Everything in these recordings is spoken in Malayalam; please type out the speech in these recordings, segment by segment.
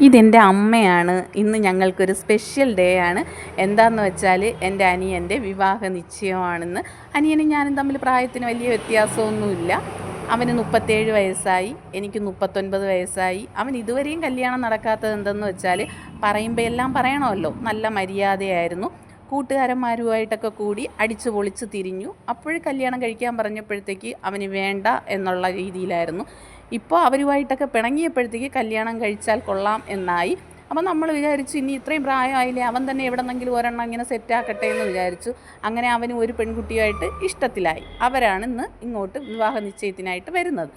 ഇതെന്റെ അമ്മയാണ്. ഇന്ന് ഞങ്ങൾക്കൊരു സ്പെഷ്യൽ ഡേ ആണ്. എന്താണെന്ന് വെച്ചാൽ എന്റെ അനിയന്റെ വിവാഹ നിശ്ചയമാണെന്ന്. അനിയനും ഞാനും തമ്മിൽ പ്രായത്തിന് വലിയ വ്യത്യാസമൊന്നുമില്ല. അവന് മുപ്പത്തേഴ് വയസ്സായി എനിക്ക് മുപ്പത്തൊൻപത് വയസ്സായി. അവൻ ഇതുവരെയും കല്യാണം നടക്കാത്തത് എന്തെന്ന് വെച്ചാൽ പറയുമ്പോൾ എല്ലാം പറയണമല്ലോ. നല്ല മര്യാദയായിരുന്നു. കൂട്ടുകാരന്മാരുമായിട്ടൊക്കെ കൂടി അടിച്ചു പൊളിച്ച് തിരിഞ്ഞു. അപ്പോഴും കല്യാണം കഴിക്കാൻ പറഞ്ഞപ്പോഴത്തേക്ക് അവന് വേണ്ട എന്നുള്ള രീതിയിലായിരുന്നു. ഇപ്പോൾ അവരുമായിട്ടൊക്കെ പിണങ്ങിയപ്പോഴത്തേക്ക് കല്യാണം കഴിച്ചാൽ കൊള്ളാം എന്നായി. അപ്പോൾ നമ്മൾ വിചാരിച്ചു ഇനി ഇത്രയും പ്രായമായില്ലേ അവൻ തന്നെ എവിടെന്നെങ്കിലും ഒരെണ്ണം ഇങ്ങനെ സെറ്റാക്കട്ടെ എന്ന് വിചാരിച്ചു. അങ്ങനെ അവന് ഒരു പെൺകുട്ടിയായിട്ട് ഇഷ്ടത്തിലായി. അവരാണ് ഇന്ന് ഇങ്ങോട്ട് വിവാഹ നിശ്ചയത്തിനായിട്ട് വരുന്നത്.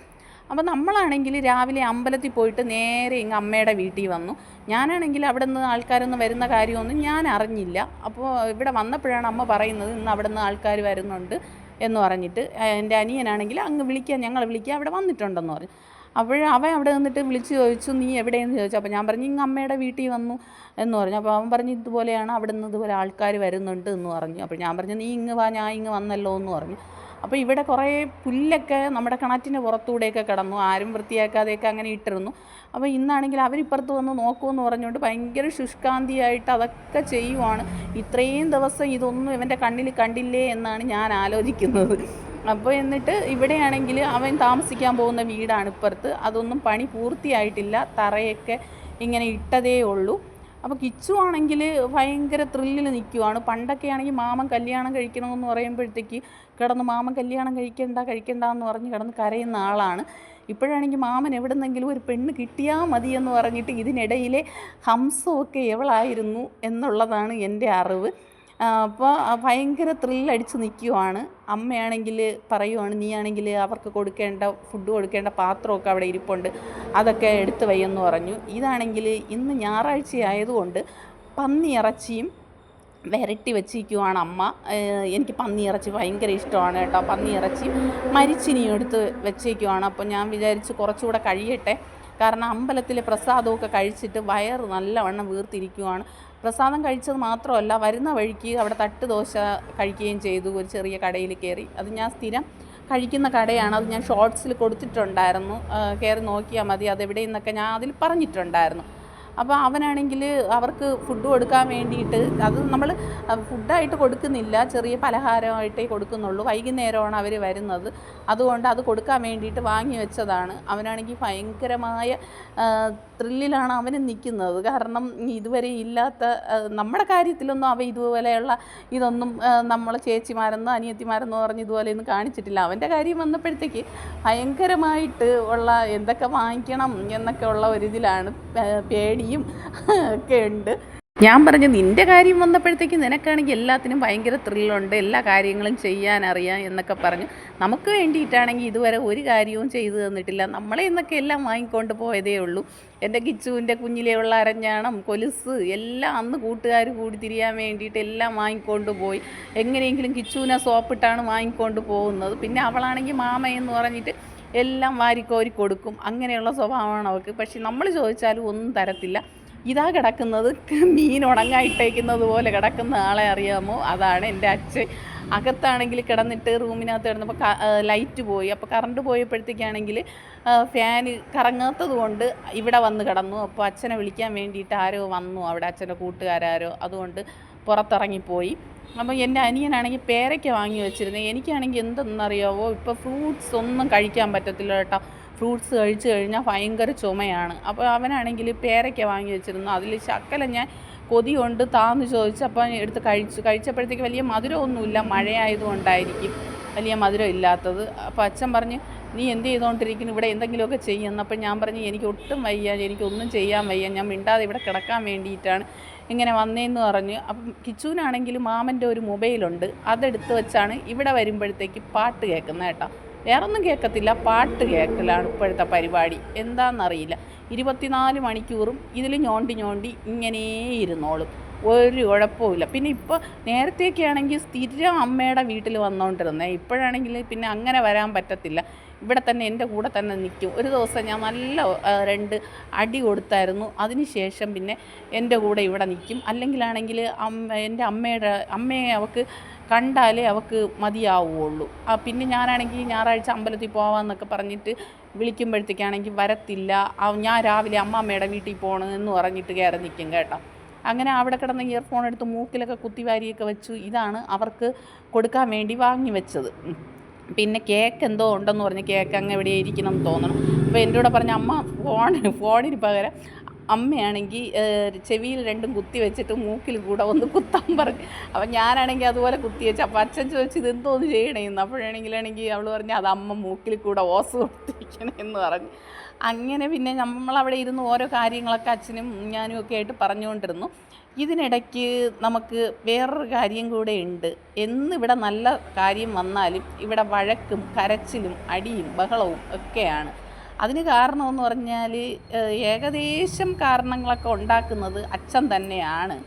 അപ്പോൾ നമ്മളാണെങ്കിൽ രാവിലെ അമ്പലത്തിൽ പോയിട്ട് നേരെ ഇങ്ങ് അമ്മയുടെ വീട്ടിൽ വന്നു. ഞാനാണെങ്കിൽ അവിടെ നിന്ന് ആൾക്കാരൊന്നും വരുന്ന കാര്യമൊന്നും ഞാൻ അറിഞ്ഞില്ല. അപ്പോൾ ഇവിടെ വന്നപ്പോഴാണ് അമ്മ പറയുന്നത് ഇന്ന് അവിടെ നിന്ന് ആൾക്കാർ വരുന്നുണ്ട്. എന്ന് പറഞ്ഞിട്ട് എന്റെ അനിയനാണെങ്കിൽ അങ്ങ് വിളിക്കാൻ ഞങ്ങളെ വിളിക്കുക അവിടെ വന്നിട്ടുണ്ടെന്ന് പറഞ്ഞു. അപ്പോൾ അവൻ അവിടെ നിന്നിട്ട് വിളിച്ച് ചോദിച്ചു നീ എവിടെയെന്ന്? ചോദിച്ചു. അപ്പോൾ ഞാൻ പറഞ്ഞു ഇങ്ങ് അമ്മയുടെ വീട്ടിൽ വന്നു എന്ന് പറഞ്ഞു. അപ്പോൾ അവൻ പറഞ്ഞു ഇതുപോലെയാണ് അവിടെ നിന്ന് ഇതുപോലെ ആൾക്കാർ വരുന്നുണ്ട് എന്ന് പറഞ്ഞു. അപ്പോൾ ഞാൻ പറഞ്ഞു നീ ഇങ്ങ് വാ ഞാൻ ഇങ്ങ് വന്നല്ലോ എന്ന് പറഞ്ഞു. അപ്പോൾ ഇവിടെ കുറേ പുല്ലൊക്കെ നമ്മുടെ കിണറ്റിന്റെ പുറത്തൂടെയൊക്കെ കിടന്നു ആരും വൃത്തിയാക്കാതെയൊക്കെ അങ്ങനെ ഇട്ടിരുന്നു. അപ്പോൾ ഇന്നാണെങ്കിൽ അവരിപ്പുറത്ത് വന്ന് നോക്കുമെന്ന് പറഞ്ഞുകൊണ്ട് ഭയങ്കര ശുഷ്കാന്തിയായിട്ട് അതൊക്കെ ചെയ്യുവാണ്. ഇത്രയും ദിവസം ഇതൊന്നും ഇവന്റെ കണ്ണിൽ കണ്ടില്ലേ എന്നാണ് ഞാൻ ആലോചിക്കുന്നത്. അപ്പോൾ എന്നിട്ട് ഇവിടെയാണെങ്കിൽ അവൻ താമസിക്കാൻ പോകുന്ന വീടാണ് ഇപ്പുറത്ത്. അതൊന്നും പണി പൂർത്തിയായിട്ടില്ല. തറയൊക്കെ ഇങ്ങനെ ഇട്ടതേ ഉള്ളൂ. അപ്പോൾ കിച്ചു ആണെങ്കിൽ ഭയങ്കര ത്രില്ലിൽ നിൽക്കുവാണ് പണ്ടൊക്കെ ആണെങ്കിൽ മാമൻ കല്യാണം കഴിക്കണമെന്ന് പറയുമ്പോഴത്തേക്ക് കിടന്ന് മാമൻ കല്യാണം കഴിക്കണ്ട കഴിക്കണ്ട എന്ന് പറഞ്ഞ് കിടന്ന് കരയുന്ന ആളാണ്. ഇപ്പോഴാണെങ്കിൽ മാമൻ എവിടെന്നെങ്കിലും ഒരു പെണ്ണ് കിട്ടിയാൽ എന്ന് പറഞ്ഞിട്ട് ഇതിനിടയിലെ ഹംസമൊക്കെ എവളായിരുന്നു എന്നുള്ളതാണ് എന്റെ അറിവ്. അപ്പോൾ ഭയങ്കര ത്രില്ലടിച്ച് നിൽക്കുവാണ്. അമ്മയാണെങ്കിൽ പറയുവാണ് നീയാണെങ്കിൽ അവർക്ക് കൊടുക്കേണ്ട ഫുഡ് കൊടുക്കേണ്ട പാത്രമൊക്കെ അവിടെ ഇരിപ്പുണ്ട്. അതൊക്കെ എടുത്തു വയ്യെന്ന് പറഞ്ഞു. ഇതാണെങ്കിൽ ഇന്ന് ഞായറാഴ്ച ആയതുകൊണ്ട് പന്നി ഇറച്ചിയും വരട്ടി വെച്ചിരിക്കുവാണ് അമ്മ. എനിക്ക് പന്നി ഇറച്ചി ഭയങ്കര ഇഷ്ടമാണ് കേട്ടോ. പന്നി ഇറച്ചി മരിച്ചിനിയും എടുത്ത് വെച്ചേക്കുവാണ്. അപ്പോൾ ഞാൻ വിചാരിച്ച് കുറച്ചുകൂടെ കഴിയട്ടെ. കാരണം അമ്പലത്തിലെ പ്രസാദമൊക്കെ കഴിച്ചിട്ട് വയറ് നല്ലവണ്ണം വീർത്തിരിക്കുവാണ്. പ്രസാദം കഴിച്ചത് മാത്രമല്ല വരുന്ന വഴിക്ക് അവിടെ തട്ട് ദോശ കഴിക്കുകയും ചെയ്തു ഒരു ചെറിയ കടയിൽ കയറി. അത് ഞാൻ സ്ഥിരം കഴിക്കുന്ന കടയാണ്. അത് ഞാൻ ഷോർട്സിൽ കൊടുത്തിട്ടുണ്ടായിരുന്നു. കയറി നോക്കിയാൽ മതി. അതെവിടെ നിന്നൊക്കെ ഞാൻ അതിൽ പറഞ്ഞിട്ടുണ്ടായിരുന്നു. അപ്പോൾ അവനാണെങ്കിൽ അവർക്ക് ഫുഡ് കൊടുക്കാൻ വേണ്ടിയിട്ട് അത് നമ്മൾ ഫുഡായിട്ട് കൊടുക്കുന്നില്ല ചെറിയ പലഹാരമായിട്ടേ കൊടുക്കുന്നുള്ളൂ. വൈകുന്നേരമാണ് അവർ വരുന്നത്. അതുകൊണ്ട് അത് കൊടുക്കാൻ വേണ്ടിയിട്ട് വാങ്ങി വെച്ചതാണ്. അവനാണെങ്കിൽ ഭയങ്കരമായ ത്രില്ലിലാണ് അവന് നിൽക്കുന്നത്. കാരണം ഇതുവരെ ഇല്ലാത്ത നമ്മുടെ കാര്യത്തിലൊന്നും അവ ഇതുപോലെയുള്ള ഇതൊന്നും നമ്മൾ ചേച്ചിമാരെന്നോ അനിയത്തിമാരെന്നോ പറഞ്ഞ് ഇതുപോലെയൊന്നും കാണിച്ചിട്ടില്ല. അവന്റെ കാര്യം വന്നപ്പോഴത്തേക്ക് ഭയങ്കരമായിട്ട് ഉള്ള എന്തൊക്കെ വാങ്ങിക്കണം എന്നൊക്കെ ഉള്ള ഒരിതിലാണ് പേടിയും ഒക്കെ ഉണ്ട്. ഞാൻ പറഞ്ഞു നിന്റെ കാര്യം വന്നപ്പോഴത്തേക്ക് നിനക്കാണെങ്കിൽ എല്ലാത്തിനും ഭയങ്കര ത്രില്ലുണ്ട് എല്ലാ കാര്യങ്ങളും ചെയ്യാൻ അറിയാം എന്നൊക്കെ പറഞ്ഞു. നമുക്ക് വേണ്ടിയിട്ടാണെങ്കിൽ ഇതുവരെ ഒരു കാര്യവും ചെയ്തു തന്നിട്ടില്ല. നമ്മളെ എന്നൊക്കെ എല്ലാം വാങ്ങിക്കൊണ്ട് പോയതേ ഉള്ളൂ. എന്റെ കിച്ചുവിന്റെ കുഞ്ഞിലെയുള്ള അരഞ്ഞാണം കൊലുസ് എല്ലാം അന്ന് കൂട്ടുകാർ കൂടി തിരിയാൻ വേണ്ടിയിട്ട് എല്ലാം വാങ്ങിക്കൊണ്ട് പോയി. എങ്ങനെയെങ്കിലും കിച്ചുവിനെ സോപ്പിട്ടാണ് വാങ്ങിക്കൊണ്ട് പോകുന്നത്. പിന്നെ അവളാണെങ്കിൽ മാമയെന്ന് പറഞ്ഞിട്ട് എല്ലാം വാരിക്കോരി കൊടുക്കും. അങ്ങനെയുള്ള സ്വഭാവമാണ് അവൾക്ക്. പക്ഷെ നമ്മൾ ചോദിച്ചാലും ഒന്നും തരത്തില്ല. ഇതാ കിടക്കുന്നത് മീൻ ഉണങ്ങായിട്ടേക്കുന്നത് പോലെ കിടക്കുന്ന ആളെ അറിയാമോ? അതാണ് എന്റെ അച്ഛൻ. അകത്താണെങ്കിൽ കിടന്നിട്ട് റൂമിനകത്ത് കിടന്നപ്പോൾ ലൈറ്റ് പോയി. അപ്പോൾ കറണ്ട് പോയപ്പോഴത്തേക്കാണെങ്കിൽ ഫാന് കറങ്ങാത്തത് കൊണ്ട് ഇവിടെ വന്ന് കിടന്നു. അപ്പോൾ അച്ഛനെ വിളിക്കാൻ വേണ്ടിയിട്ട് ആരോ വന്നു. അവിടെ അച്ഛന്റെ കൂട്ടുകാരോ അതുകൊണ്ട് പുറത്തിറങ്ങിപ്പോയി. അപ്പോൾ എന്റെ അനിയനാണെങ്കിൽ പേരയ്ക്ക വാങ്ങി വെച്ചിരുന്നത് എനിക്കാണെങ്കിൽ എന്തെന്നറിയാവോ? ഇപ്പോൾ ഫ്രൂട്ട്സ് ഒന്നും കഴിക്കാൻ പറ്റത്തില്ല കേട്ടോ. ഫ്രൂട്ട്സ് കഴിച്ചു കഴിഞ്ഞാൽ ഭയങ്കര ചുമയാണ്. അപ്പോൾ അവനാണെങ്കിൽ പേരയ്ക്ക വാങ്ങി വെച്ചിരുന്നു. അതിൽ ശക്കല ഞാൻ കൊതി കൊണ്ട് താന്ന് ചോദിച്ചു അപ്പോൾ എടുത്ത് കഴിച്ചു. കഴിച്ചപ്പോഴത്തേക്ക് വലിയ മധുരമൊന്നുമില്ല. മഴയായതുകൊണ്ടായിരിക്കും വലിയ മധുരം ഇല്ലാത്തത് അപ്പോൾ അച്ഛൻ പറഞ്ഞ് നീ എന്ത് ചെയ്തുകൊണ്ടിരിക്കുന്നു? ഇവിടെ എന്തെങ്കിലുമൊക്കെ ചെയ്യുന്നു അപ്പം ഞാൻ പറഞ്ഞു എനിക്ക് ഒട്ടും വയ്യ. എനിക്കൊന്നും ചെയ്യാൻ വയ്യ. ഞാൻ മിണ്ടാതെ ഇവിടെ കിടക്കാൻ വേണ്ടിയിട്ടാണ്. ഇങ്ങനെ വന്നേന്ന് പറഞ്ഞ്. അപ്പം കിച്ചുവിനാണെങ്കിൽ മാമന്റെ ഒരു മൊബൈലുണ്ട്. അതെടുത്ത് വെച്ചാണ് ഇവിടെ വരുമ്പോഴത്തേക്ക് പാട്ട് കേൾക്കുന്നത് കേട്ടോ. വേറൊന്നും കേൾക്കത്തില്ല. പാട്ട് കേൾക്കലാണ് ഇപ്പോഴത്തെ പരിപാടി. എന്താണെന്നറിയില്ല ഇരുപത്തിനാല് മണിക്കൂറും ഇതിൽ ഞോണ്ടി ഞോണ്ടി ഇങ്ങനെ ഇരുന്നോളും ഒരു കുഴപ്പമില്ല പിന്നെ ഇപ്പോൾ നേരത്തെയൊക്കെ ആണെങ്കിൽ സ്ഥിരം അമ്മയുടെ വീട്ടിൽ വന്നുകൊണ്ടിരുന്നത് ഇപ്പോഴാണെങ്കിൽ പിന്നെ അങ്ങനെ വരാൻ പറ്റത്തില്ല. ഇവിടെ തന്നെ എന്റെ കൂടെ തന്നെ നിൽക്കും. ഒരു ദിവസം ഞാൻ നല്ല രണ്ട് അടി കൊടുത്തായിരുന്നു. അതിനുശേഷം പിന്നെ എന്റെ കൂടെ ഇവിടെ നിൽക്കും. അല്ലെങ്കിലാണെങ്കിൽ അമ്മ എന്റെ അമ്മയുടെ അമ്മയെ അവൾക്ക് കണ്ടാലേ അവൾക്ക് മതിയാവുള്ളൂ പിന്നെ ഞാനാണെങ്കിൽ ഞായറാഴ്ച അമ്പലത്തിൽ പോവാമെന്നൊക്കെ പറഞ്ഞിട്ട് വിളിക്കുമ്പോഴത്തേക്കാണെങ്കിൽ വരത്തില്ല. ആ, ഞാൻ രാവിലെ അമ്മാമ്മയുടെ വീട്ടിൽ പോകണമെന്ന് പറഞ്ഞിട്ട് കയറി നിൽക്കും കേട്ടോ. അങ്ങനെ അവിടെ കിടന്ന് ഇയർഫോൺ എടുത്ത് മൂക്കിലൊക്കെ കുത്തിവാരിയൊക്കെ വെച്ചു. ഇതാണ് അവർക്ക് കൊടുക്കാൻ വേണ്ടി വാങ്ങി വെച്ചത്. പിന്നെ കേക്ക് എന്തോ ഉണ്ടെന്ന് പറഞ്ഞ് കേക്ക് അങ്ങ് എവിടെ ഇരിക്കണം എന്ന് തോന്നണം. അപ്പോൾ എന്റെ കൂടെ പറഞ്ഞ അമ്മ ഫോൺ ഫോണിന് പകരം അമ്മയാണെങ്കിൽ ചെവിയിൽ രണ്ടും കുത്തി വെച്ചിട്ട് മൂക്കിൽ കൂടെ ഒന്ന് കുത്താൻ പറഞ്ഞു അപ്പം ഞാനാണെങ്കിൽ അതുപോലെ കുത്തി വെച്ച് അപ്പം അച്ഛൻ ചോദിച്ചു ഇത് എന്തോന്ന് ചെയ്യണേന്ന് അപ്പോഴാണെങ്കിലാണെങ്കിൽ അവൾ പറഞ്ഞു അത് അമ്മ മൂക്കിൽ കൂടെ ഓസ് കൊടുത്തിരിക്കണേന്ന് പറഞ്ഞു. അങ്ങനെ പിന്നെ നമ്മളവിടെ ഇരുന്ന് ഓരോ കാര്യങ്ങളൊക്കെ അച്ഛനും ഞാനും ഒക്കെ ആയിട്ട് പറഞ്ഞുകൊണ്ടിരുന്നു. ഇതിനിടയ്ക്ക് നമുക്ക് വേറൊരു കാര്യം കൂടെ ഉണ്ട്. എന്നിവിടെ നല്ല കാര്യം വന്നാലും ഇവിടെ വഴക്കും കരച്ചിലും അടിയും ബഹളവും ഒക്കെയാണ്. അതിന് കാരണമെന്ന് പറഞ്ഞാൽ ഏകദേശം കാരണങ്ങളൊക്കെ ഉണ്ടാക്കുന്നത് അച്ഛൻ തന്നെയാണ്.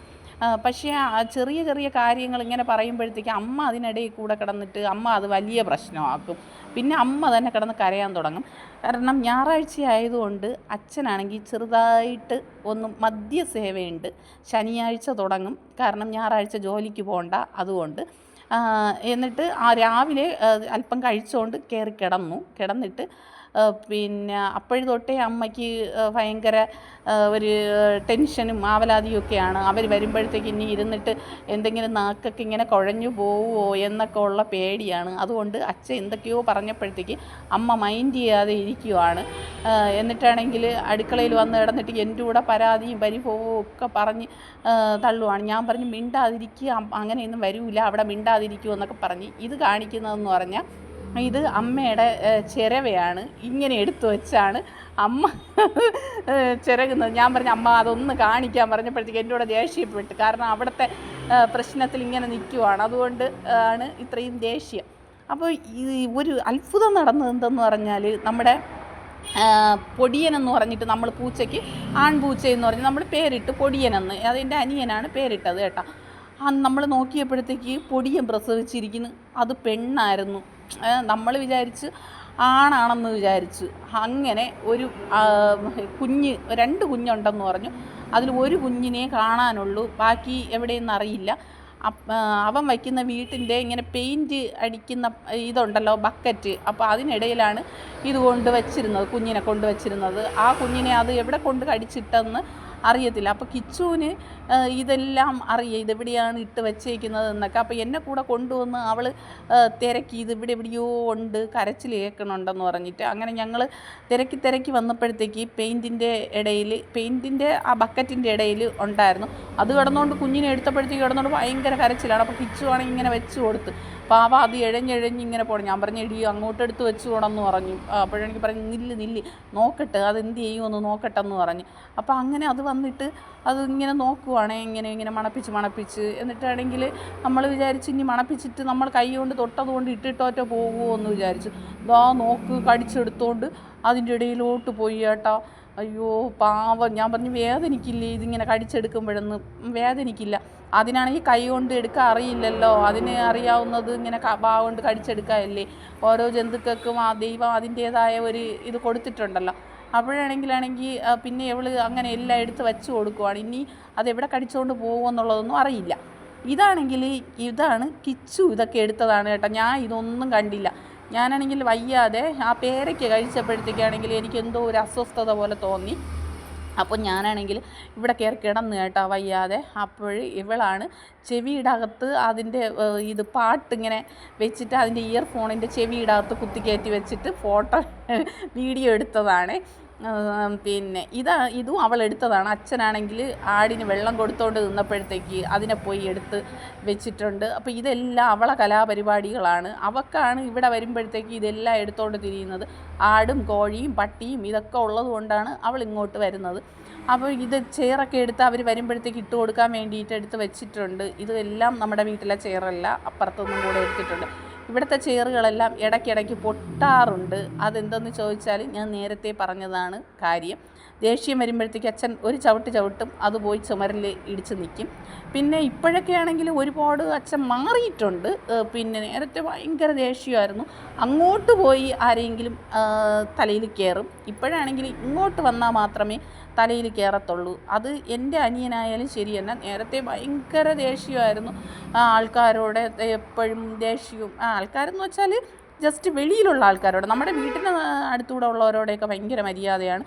പക്ഷേ ചെറിയ ചെറിയ കാര്യങ്ങൾ ഇങ്ങനെ പറയുമ്പോഴത്തേക്ക് അമ്മ അതിനിടയിൽ കൂടെ കിടന്നിട്ട് അമ്മ അത് വലിയ പ്രശ്നമാക്കും. പിന്നെ അമ്മ തന്നെ കിടന്ന് കരയാൻ തുടങ്ങും. കാരണം ഞായറാഴ്ച ആയതുകൊണ്ട് അച്ഛനാണെങ്കിൽ ചെറുതായിട്ട് ഒന്ന് മദ്യസേവയുണ്ട്. ശനിയാഴ്ച തുടങ്ങും. കാരണം ഞായറാഴ്ച ജോലിക്ക് പോകണ്ട അതുകൊണ്ട്. എന്നിട്ട് ആ രാവിലെ അല്പം കഴിച്ചുകൊണ്ട് കയറി കിടന്നു. കിടന്നിട്ട് പിന്നെ അപ്പോഴ് തൊട്ടേ അമ്മയ്ക്ക് ഭയങ്കര ഒരു ടെൻഷനും ആവലാതിയും ഒക്കെയാണ്. അവർ വരുമ്പോഴത്തേക്ക് ഇനി ഇരുന്നിട്ട് എന്തെങ്കിലും നാക്കൊക്കെ ഇങ്ങനെ കുഴഞ്ഞു പോവുമോ എന്നൊക്കെ ഉള്ള പേടിയാണ്. അതുകൊണ്ട് അച്ഛൻ എന്തൊക്കെയോ പറഞ്ഞപ്പോഴത്തേക്ക് അമ്മ മൈൻഡ് ചെയ്യാതെ ഇരിക്കുവാണ്. എന്നിട്ടാണെങ്കിൽ അടുക്കളയിൽ വന്ന് കിടന്നിട്ട് എന്റെ കൂടെ പരാതിയും പരിഭവവും ഒക്കെ പറഞ്ഞ് തള്ളുവാണ്. ഞാൻ പറഞ്ഞു മിണ്ടാതിരിക്കുക. അങ്ങനെയൊന്നും വരൂല. അവിടെ മിണ്ടാതിരിക്കുമോ എന്നൊക്കെ പറഞ്ഞ് ഇത് കാണിക്കുന്നതെന്ന് പറഞ്ഞാൽ ഇത് അമ്മയുടെ ചിരവയാണ്. ഇങ്ങനെ എടുത്തു വെച്ചാണ് അമ്മ ചിരകുന്നത്. ഞാൻ പറഞ്ഞു അമ്മ അതൊന്ന് കാണിക്കാൻ പറഞ്ഞപ്പോഴത്തേക്ക് എന്റെ കൂടെ ദേഷ്യപ്പെട്ട്. കാരണം അവിടുത്തെ പ്രശ്നത്തിൽ ഇങ്ങനെ നിൽക്കുവാണ്. അതുകൊണ്ട് ആണ് ഇത്രയും ദേഷ്യം. അപ്പോൾ ഈ ഒരു അത്ഭുതം നടന്നത് എന്തെന്ന് പറഞ്ഞാൽ നമ്മുടെ പൊടിയനെന്ന് പറഞ്ഞിട്ട് നമ്മൾ പൂച്ചയ്ക്ക് ആൺപൂച്ച എന്ന് പറഞ്ഞ് നമ്മൾ പേരിട്ട് പൊടിയനെന്ന്. അതിന്റെ അനിയനാണ് പേരിട്ടത് കേട്ടോ. നമ്മൾ നോക്കിയപ്പോഴത്തേക്ക് പൊടിയൻ പ്രസവിച്ചിരിക്കുന്നു. അത് പെണ്ണായിരുന്നു. നമ്മൾ വിചാരിച്ച് ആണാണെന്ന് വിചാരിച്ച് അങ്ങനെ ഒരു കുഞ്ഞ് രണ്ട് കുഞ്ഞുണ്ടെന്ന് പറഞ്ഞു. അതിൽ ഒരു കുഞ്ഞിനെ കാണാനുള്ളൂ. ബാക്കി എവിടെയെന്ന് അറിയില്ല. അവൻ വയ്ക്കുന്ന വീട്ടിന്റെ ഇങ്ങനെ പെയിന്റ് അടിക്കുന്ന ഇതുണ്ടല്ലോ ബക്കറ്റ്. അപ്പോൾ അതിനിടയിലാണ് ഇത് കൊണ്ട് വച്ചിരുന്നത് കുഞ്ഞിനെ കൊണ്ട് വച്ചിരുന്നത്. ആ കുഞ്ഞിനെ അത് എവിടെ കൊണ്ട് കടിച്ചിട്ടെന്ന് അറിയത്തില്ല. അപ്പോൾ കിച്ചുവിന് ഇതെല്ലാം അറിയാം. ഇതെവിടെയാണ് ഇട്ട് വെച്ചേക്കുന്നത് എന്നൊക്കെ അപ്പോൾ എന്നെ കൂടെ കൊണ്ടുവന്ന് അവൾ തിരക്കി. ഇത് ഇവിടെ എവിടെയോ ഉണ്ട്. കരച്ചിൽ ഏക്കണുണ്ടെന്ന് പറഞ്ഞിട്ട് അങ്ങനെ ഞങ്ങൾ തിരക്കി തിരക്കി വന്നപ്പോഴത്തേക്ക് പെയിന്റിന്റെ ഇടയിൽ പെയിന്റിന്റെ ആ ബക്കറ്റിന്റെ ഇടയിൽ ഉണ്ടായിരുന്നു. അത് കിടന്നുകൊണ്ട് കുഞ്ഞിനെ എടുത്തപ്പോഴത്തേക്ക് കിടന്നുകൊണ്ട് ഭയങ്കര കരച്ചിലാണ്. അപ്പോൾ കിച്ചു ആണെങ്കിൽ ഇങ്ങനെ വെച്ച് കൊടുത്ത്. പാവ അത് ഇഴഞ്ഞിഴഞ്ഞ് ഇങ്ങനെ പോകണം ഞാൻ പറഞ്ഞു എടി അങ്ങോട്ടെടുത്ത് വെച്ച് പോകണമെന്ന് പറഞ്ഞു. അപ്പോഴെനിക്ക് പറഞ്ഞു നില്ല് നില്ല് നോക്കട്ടെ അത് എന്ത് ചെയ്യുമെന്ന് നോക്കട്ടെ എന്ന് പറഞ്ഞു. അപ്പോൾ അങ്ങനെ അത് വന്നിട്ട് അത് ഇങ്ങനെ നോക്കുവാണേ ഇങ്ങനെ ഇങ്ങനെ മണപ്പിച്ച് മണപ്പിച്ച്. എന്നിട്ടാണെങ്കിൽ നമ്മൾ വിചാരിച്ച് ഇനി മണപ്പിച്ചിട്ട് നമ്മൾ കൈ കൊണ്ട് തൊട്ടതുകൊണ്ട് ഇട്ടിട്ടോറ്റ പോകുമോ എന്ന് വിചാരിച്ചു. ദാ നോക്ക് കടിച്ചെടുത്തോണ്ട് അതിന്റെ ഇടയിലോട്ട് പോയി കേട്ടോ. അയ്യോ പാവം. ഞാൻ പറഞ്ഞു വേദനിക്കില്ലേ? ഇതിങ്ങനെ കടിച്ചെടുക്കുമ്പോഴൊന്നും വേദനിക്കില്ല. അതിനാണെങ്കിൽ കൈ കൊണ്ട് എടുക്കാൻ അറിയില്ലല്ലോ. അതിന് അറിയാവുന്നത് ഇങ്ങനെ പാവ കൊണ്ട് കടിച്ചെടുക്കാല്ലേ ഓരോ ജന്തുക്കൾക്കും ആ ദൈവം അതിന്റേതായ ഒരു ഇത് കൊടുത്തിട്ടുണ്ടല്ലോ. അപ്പോഴാണെങ്കിലാണെങ്കിൽ പിന്നെ ഇവൾ അങ്ങനെ എല്ലാം എടുത്ത് വെച്ച് കൊടുക്കുവാണ്. ഇനി അതെവിടെ കടിച്ചുകൊണ്ട് പോകുമെന്നുള്ളതൊന്നും അറിയില്ല. ഇതാണെങ്കിൽ ഇതാണ് കിച്ചു ഇതൊക്കെ എടുത്തതാണ് കേട്ടോ. ഞാൻ ഇതൊന്നും കണ്ടില്ല. ഞാനാണെങ്കിൽ വയ്യാതെ ആ പേരയ്ക്ക് കഴിച്ചപ്പോഴത്തേക്കാണെങ്കിൽ എനിക്ക് എന്തോ ഒരു അസ്വസ്ഥത പോലെ തോന്നി. അപ്പോൾ ഞാനാണെങ്കിൽ ഇവിടെ കയറി കിടന്ന് കേട്ടോ വയ്യാതെ. അപ്പോൾ ഇവളാണ് ചെവിയുടെ അകത്ത് അതിന്റെ ഇത് പാട്ടിങ്ങനെ വെച്ചിട്ട് അതിന്റെ ഇയർഫോണിന്റെ ചെവിയുടെ അകത്ത് കുത്തിക്കയറ്റി വെച്ചിട്ട് ഫോട്ടോ വീഡിയോ എടുത്തതാണ്. പിന്നെ ഇതാ ഇതും അവൾ എടുത്തതാണ്. അച്ഛനാണെങ്കിൽ ആടിന് വെള്ളം കൊടുത്തോണ്ട് നിന്നപ്പോഴത്തേക്ക് അതിനെ പോയി എടുത്ത് വെച്ചിട്ടുണ്ട്. അപ്പോൾ ഇതെല്ലാം അവളെ കലാപരിപാടികളാണ്. അവക്കാണ് ഇവിടെ വരുമ്പോഴത്തേക്ക് ഇതെല്ലാം എടുത്തോണ്ട് തിരിയുന്നത്. ആടും കോഴിയും പട്ടിയും ഇതൊക്കെ ഉള്ളത് കൊണ്ടാണ് അവൾ ഇങ്ങോട്ട് വരുന്നത്. അപ്പോൾ ഇത് ചെയറൊക്കെ എടുത്ത് അവർ വരുമ്പോഴത്തേക്ക് ഇട്ട് കൊടുക്കാൻ വേണ്ടിയിട്ട് എടുത്ത് വെച്ചിട്ടുണ്ട്. ഇതെല്ലാം നമ്മുടെ വീട്ടിലെ ചെയറല്ല അപ്പുറത്തൊന്നും കൂടെ എടുത്തിട്ടുണ്ട്. ഇവിടുത്തെ ചെയറുകളെല്ലാം ഇടയ്ക്കിടയ്ക്ക് പൊട്ടാറുണ്ട്. അതെന്തെന്ന് ചോദിച്ചാൽ ഞാൻ നേരത്തെ പറഞ്ഞതാണ് കാര്യം. ദേഷ്യം വരുമ്പോഴത്തേക്ക് അച്ഛൻ ഒരു ചവിട്ട് ചവിട്ടും അത് പോയി ചുമരിൽ ഇടിച്ച് നിൽക്കും. പിന്നെ ഇപ്പോഴൊക്കെ ആണെങ്കിൽ ഒരുപാട് അച്ഛൻ മാറിയിട്ടുണ്ട്. പിന്നെ നേരത്തെ ഭയങ്കര ദേഷ്യമായിരുന്നു. അങ്ങോട്ട് പോയി ആരെങ്കിലും തലയിൽ കയറും. ഇപ്പോഴാണെങ്കിൽ ഇങ്ങോട്ട് വന്നാൽ മാത്രമേ തലയിൽ കയറത്തുള്ളൂ. അത് എന്റെ അനിയനായാലും ശരി തന്നെ നേരത്തെ ഭയങ്കര ദേഷ്യമായിരുന്നു. ആ ആൾക്കാരോട് എപ്പോഴും ദേഷ്യവും. ആ ആൾക്കാരെന്ന് വെച്ചാൽ ജസ്റ്റ് വെളിയിലുള്ള ആൾക്കാരോട്. നമ്മുടെ വീട്ടിന് അടുത്തൂടെ ഉള്ളവരോടെയൊക്കെ ഭയങ്കര മര്യാദയാണ്.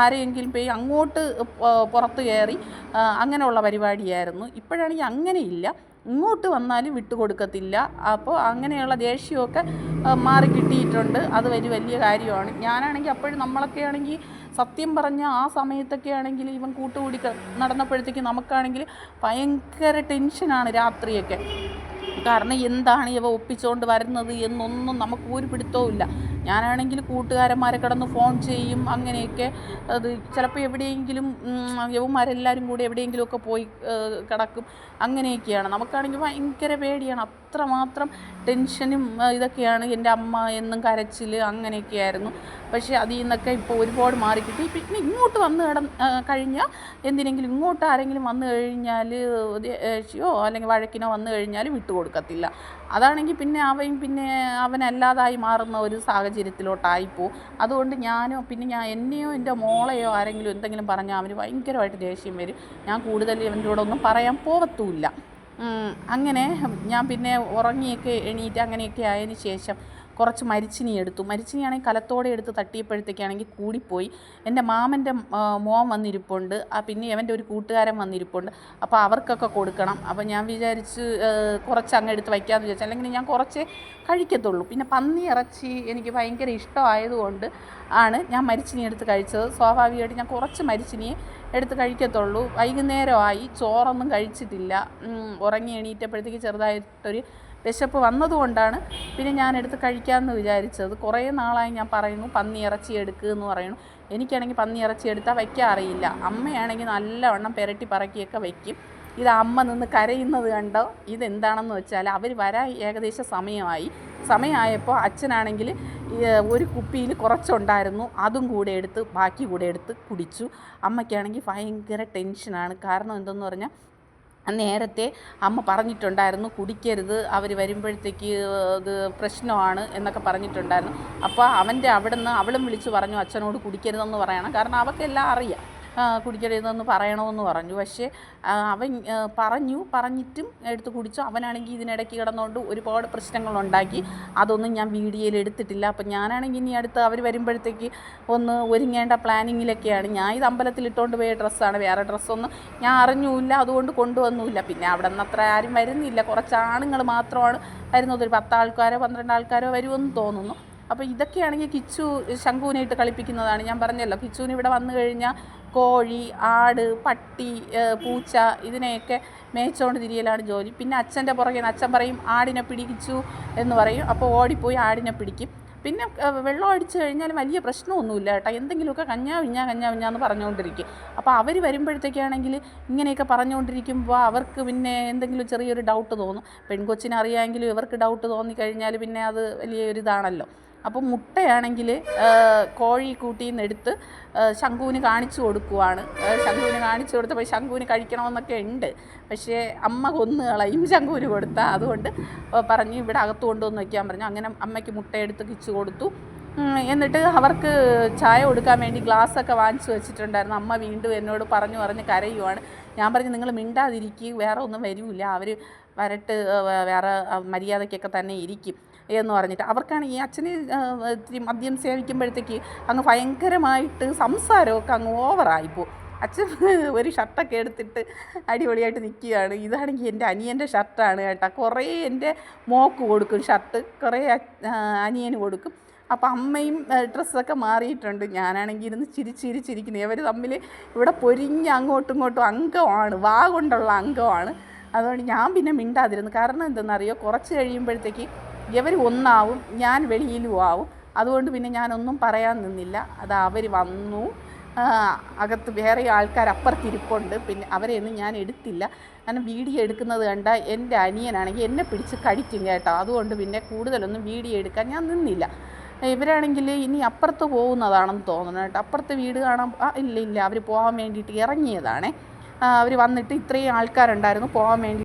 ആരെയെങ്കിലും പോയി അങ്ങോട്ട് പുറത്ത് കയറി അങ്ങനെയുള്ള പരിപാടിയായിരുന്നു. ഇപ്പോഴാണെങ്കിൽ അങ്ങനെയില്ല. ഇങ്ങോട്ട് വന്നാലും വിട്ടുകൊടുക്കത്തില്ല. അപ്പോൾ അങ്ങനെയുള്ള ദേഷ്യമൊക്കെ മാറി കിട്ടിയിട്ടുണ്ട്. അത് വലിയ വലിയ കാര്യമാണ്. ഞാനാണെങ്കിൽ അപ്പോഴും നമ്മളൊക്കെ ആണെങ്കിൽ സത്യം പറഞ്ഞ ആ സമയത്തൊക്കെ ആണെങ്കിൽ ഇവൻ കൂട്ടുകൂടി നടന്നപ്പോഴത്തേക്ക് നമുക്കാണെങ്കിൽ ഭയങ്കര ടെൻഷനാണ് രാത്രിയൊക്കെ. കാരണം എന്താണ് ഇവ ഒപ്പിച്ചുകൊണ്ട് വരുന്നത് എന്നൊന്നും നമുക്ക് ഒരു പിടുത്തവും ഞാനാണെങ്കിൽ കൂട്ടുകാരന്മാരെ കിടന്ന് ഫോൺ ചെയ്യും അങ്ങനെയൊക്കെ. അത് ചിലപ്പോൾ എവിടെയെങ്കിലും യവന്മാരെല്ലാവരും കൂടി എവിടെയെങ്കിലുമൊക്കെ പോയി കിടക്കും. അങ്ങനെയൊക്കെയാണ്. നമുക്കാണെങ്കിൽ ഭയങ്കര പേടിയാണ്. അത്രമാത്രം ടെൻഷനും ഇതൊക്കെയാണ് എന്റെ അമ്മ എന്നും കരച്ചിൽ അങ്ങനെയൊക്കെയായിരുന്നു. പക്ഷേ അതിൽ നിന്നൊക്കെ ഇപ്പോൾ ഒരുപാട് മാറിക്കിട്ടി. പിന്നെ ഇങ്ങോട്ട് വന്ന് കിടന്ന് കഴിഞ്ഞാൽ എന്തിനെങ്കിലും ഇങ്ങോട്ട് ആരെങ്കിലും വന്നു കഴിഞ്ഞാൽ ദേഷ്യമോ അല്ലെങ്കിൽ വഴക്കിനോ വന്നു കഴിഞ്ഞാൽ വിട്ടുകൊടുക്കത്തില്ല. അതാണെങ്കിൽ പിന്നെ അവൻ പിന്നെ അവനല്ലാതായി മാറുന്ന ഒരു സാഹചര്യത്തിലോട്ടായിപ്പോവും അതുകൊണ്ട് ഞാനോ പിന്നെ ഞാൻ എന്നെയോ എന്റെ മോളെയോ ആരെങ്കിലും എന്തെങ്കിലും പറഞ്ഞാൽ അവന് ഭയങ്കരമായിട്ട് ദേഷ്യം വരും. ഞാൻ കൂടുതൽ ഇവന്റെ കൂടെ ഒന്നും പറയാൻ പോവത്തുമില്ല. അങ്ങനെ ഞാൻ പിന്നെ ഉറങ്ങിയൊക്കെ എണീറ്റ് അങ്ങനെയൊക്കെ ആയതിന് ശേഷം കുറച്ച് മരിച്ചിനി എടുത്തു. മരിച്ചിനിയാണെങ്കിൽ കലത്തോടെ എടുത്ത് തട്ടിയപ്പോഴത്തേക്കാണെങ്കിൽ കൂടിപ്പോയി. എന്റെ മാമന്റെ മോൻ വന്നിരിപ്പുണ്ട്. ആ പിന്നെ അവന്റെ ഒരു കൂട്ടുകാരൻ വന്നിരിപ്പുണ്ട്. അപ്പോൾ അവർക്കൊക്കെ കൊടുക്കണം. അപ്പോൾ ഞാൻ വിചാരിച്ച് കുറച്ച് അങ്ങ് എടുത്ത് വയ്ക്കാമെന്ന് വിചാരിച്ചു. അല്ലെങ്കിൽ ഞാൻ കുറച്ച് കഴിക്കത്തുള്ളൂ. പിന്നെ പന്നി ഇറച്ചി എനിക്ക് ഭയങ്കര ഇഷ്ടമായതുകൊണ്ട് ആണ് ഞാൻ മരിച്ചിനി എടുത്ത് കഴിച്ചത്. സ്വാഭാവികമായിട്ട് ഞാൻ കുറച്ച് മരിച്ചിനിയെ എടുത്ത് കഴിക്കത്തുള്ളൂ. വൈകുന്നേരമായി ചോറൊന്നും കഴിച്ചിട്ടില്ല. ഉറങ്ങി എണീറ്റപ്പോഴത്തേക്ക് ചെറുതായിട്ടൊരു വിശപ്പ് വന്നതുകൊണ്ടാണ് പിന്നെ ഞാൻ എടുത്ത് കഴിക്കാമെന്ന് വിചാരിച്ചത്. കുറേ നാളായി ഞാൻ പറയുന്നു പന്നി ഇറച്ചി എടുക്കുക എന്ന് പറയുന്നു. എനിക്കാണെങ്കിൽ പന്നി ഇറച്ചി എടുത്താൽ വയ്ക്കാൻ അറിയില്ല. അമ്മയാണെങ്കിൽ നല്ലവണ്ണം പെരട്ടി പറക്കിയൊക്കെ വയ്ക്കും. ഇത് അമ്മ നിന്ന് കരയുന്നത് കണ്ടോ? ഇതെന്താണെന്ന് വെച്ചാൽ അവർ വരാൻ ഏകദേശം സമയമായി. സമയമായപ്പോൾ അച്ഛനാണെങ്കിൽ ഒരു കുപ്പിയിൽ കുറച്ചുണ്ടായിരുന്നു. അതും കൂടെ എടുത്ത് ബാക്കി കൂടെ എടുത്ത് കുടിച്ചു. അമ്മയ്ക്കാണെങ്കിൽ ഭയങ്കര ടെൻഷനാണ്. കാരണം എന്തെന്ന് പറഞ്ഞാൽ നേരത്തെ അമ്മ പറഞ്ഞിട്ടുണ്ടായിരുന്നു കുടിക്കരുത് അവർ വരുമ്പോഴത്തേക്ക് ഇത് പ്രശ്നമാണ് എന്നൊക്കെ പറഞ്ഞിട്ടുണ്ടായിരുന്നു. അപ്പോൾ അവന്റെ അവിടെ നിന്ന് അവളും വിളിച്ച് പറഞ്ഞു അച്ഛനോട് കുടിക്കരുതെന്ന് പറയണം. കാരണം അവൾക്കെല്ലാം അറിയാം. കുടിക്കരുതെന്ന് പറയണമെന്ന് പറഞ്ഞു. പക്ഷേ അവൻ പറഞ്ഞു പറഞ്ഞിട്ടും എടുത്ത് കുടിച്ചു. അവനാണെങ്കിൽ ഇതിനിടയ്ക്ക് കിടന്നുകൊണ്ട് ഒരുപാട് പ്രശ്നങ്ങളുണ്ടാക്കി അതൊന്നും ഞാൻ വീഡിയോയിൽ എടുത്തിട്ടില്ല. അപ്പം ഞാനാണെങ്കിൽ ഇനി അടുത്ത് അവർ വരുമ്പോഴത്തേക്ക് ഒന്ന് ഒരുങ്ങേണ്ട പ്ലാനിങ്ങിലൊക്കെയാണ്. ഞാൻ ഇത് അമ്പലത്തിൽ ഇട്ടുകൊണ്ട് പോയ ഡ്രസ്സാണ്. വേറെ ഡ്രസ്സൊന്നും ഞാൻ അറിഞ്ഞുമില്ല. അതുകൊണ്ട് കൊണ്ടുവന്നുമില്ല. പിന്നെ അവിടെ നിന്ന് അത്ര ആരും വരുന്നില്ല. കുറച്ച് ആണുങ്ങൾ മാത്രമാണ് വരുന്നത്. ഒരു പത്താൾക്കാരോ പന്ത്രണ്ട് ആൾക്കാരോ വരുമെന്ന് തോന്നുന്നു. അപ്പോൾ ഇതൊക്കെയാണെങ്കിൽ കിച്ചു ശംഖുവിനായിട്ട് കളിപ്പിക്കുന്നതാണ്. ഞാൻ പറഞ്ഞല്ലോ കിച്ചുവിന് ഇവിടെ വന്നു കഴിഞ്ഞാൽ കോഴി ആട് പട്ടി പൂച്ച ഇതിനെയൊക്കെ മേച്ചോണ്ട് തിരിയലാണ് ജോലി. പിന്നെ അച്ഛന്റെ പുറകെ അച്ഛൻ പറയും ആടിനെ പിടിക്കിച്ചു എന്ന് പറയും. അപ്പോൾ ഓടിപ്പോയി ആടിനെ പിടിക്കും. പിന്നെ വെള്ളം അടിച്ചു കഴിഞ്ഞാൽ വലിയ പ്രശ്നമൊന്നുമില്ല കേട്ടോ. എന്തെങ്കിലുമൊക്കെ കഞ്ഞാ വിഞ്ഞാ കഞ്ഞാ വിഞ്ഞാ എന്ന് പറഞ്ഞുകൊണ്ടിരിക്കും അപ്പോൾ അവർ വരുമ്പോഴത്തേക്കാണെങ്കിൽ ഇങ്ങനെയൊക്കെ പറഞ്ഞുകൊണ്ടിരിക്കുമ്പോൾ അവർക്ക് പിന്നെ എന്തെങ്കിലും ചെറിയൊരു ഡൗട്ട് തോന്നും. പെൺകൊച്ചിനെ അറിയാമെങ്കിലും ഇവർക്ക് ഡൗട്ട് തോന്നിക്കഴിഞ്ഞാൽ പിന്നെ അത് വലിയൊരു ഇതാണല്ലോ അപ്പോൾ മുട്ടയാണെങ്കിൽ കോഴി കൂട്ടിയിൽ നിന്ന് എടുത്ത് ശംഖുവിന് കാണിച്ചു കൊടുക്കുവാണ്. ശംഖുവിന് കാണിച്ചു കൊടുത്തപ്പോൾ ശംഖുവിന് കഴിക്കണമെന്നൊക്കെ ഉണ്ട്. പക്ഷേ അമ്മ കൊന്നു കളയും ശംഖുവിന് കൊടുത്ത. അതുകൊണ്ട് പറഞ്ഞു ഇവിടെ അകത്ത് കൊണ്ടുവന്ന് വയ്ക്കാൻ പറഞ്ഞു. അങ്ങനെ അമ്മയ്ക്ക് മുട്ടയെടുത്ത് കിച്ചു കൊടുത്തു. എന്നിട്ട് അവർക്ക് ചായ കൊടുക്കാൻ വേണ്ടി ഗ്ലാസ്സൊക്കെ വാങ്ങിച്ചു വെച്ചിട്ടുണ്ടായിരുന്നു. അമ്മ വീണ്ടും എന്നോട് പറഞ്ഞു പറഞ്ഞ് കരയുവാണ്. ഞാൻ പറഞ്ഞു നിങ്ങൾ മിണ്ടാതിരിക്കുക വേറെ ഒന്നും വരില്ല അവർ വരട്ട് വേറെ മര്യാദയ്ക്കൊക്കെ തന്നെ ഇരിക്കും. എന്ന് പറഞ്ഞിട്ട്. അവർക്കാണ് ഈ അച്ഛന് മദ്യം സേവിക്കുമ്പോഴത്തേക്ക് അങ്ങ് ഭയങ്കരമായിട്ട് സംസാരമൊക്കെ അങ്ങ് ഓവറായിപ്പോൾ അച്ഛൻ ഒരു ഷർട്ടൊക്കെ എടുത്തിട്ട് അടിപൊളിയായിട്ട് നിൽക്കുകയാണ്. ഇതാണെങ്കിൽ എന്റെ അനിയന്റെ ഷർട്ടാണ് കേട്ടോ. കുറേ എന്റെ മോക്ക് കൊടുക്കും ഷർട്ട്. കുറേ അനിയന് കൊടുക്കും. അപ്പം അമ്മയും ഡ്രസ്സൊക്കെ മാറിയിട്ടുണ്ട്. ഞാനാണെങ്കിൽ ഇരുന്ന് ചിരിച്ചിരിച്ചിരിക്കുന്നത് ഇവർ തമ്മിൽ ഇവിടെ പൊരിഞ്ഞ് അങ്ങോട്ടും ഇങ്ങോട്ടും അംഗമാണ്. വാ കൊണ്ടുള്ള അംഗമാണ്. അതുകൊണ്ട് ഞാൻ പിന്നെ മിണ്ടാതിരുന്നു. കാരണം എന്തെന്നറിയോ? കുറച്ച് കഴിയുമ്പോഴത്തേക്ക് ഇവർ ഒന്നാവും ഞാൻ വെളിയിലും ആവും. അതുകൊണ്ട് പിന്നെ ഞാനൊന്നും പറയാൻ നിന്നില്ല. അത് അവർ വന്നു. അകത്ത് വേറെ ആൾക്കാർ അപ്പുറത്തിരിപ്പുണ്ട്. പിന്നെ അവരെയൊന്നും ഞാൻ എടുത്തില്ല. കാരണം വീഡിയോ എടുക്കുന്നത് കണ്ട എന്റെ അനിയനാണെങ്കിൽ എന്നെ പിടിച്ച് കടിക്കും കേട്ടോ. അതുകൊണ്ട് പിന്നെ കൂടുതലൊന്നും വീഡിയോ എടുക്കാൻ ഞാൻ നിന്നില്ല. ഇവരാണെങ്കിൽ ഇനി അപ്പുറത്ത് പോകുന്നതാണെന്ന് തോന്നുന്നു കേട്ടോ. അപ്പുറത്ത് വീട് കാണാൻ ഇല്ല ഇല്ല. അവർ പോകാൻ വേണ്ടിയിട്ട് ഇറങ്ങിയതാണേ. അവർ വന്നിട്ട് ഇത്രയും ആൾക്കാരുണ്ടായിരുന്നു പോകാൻ വേണ്ടി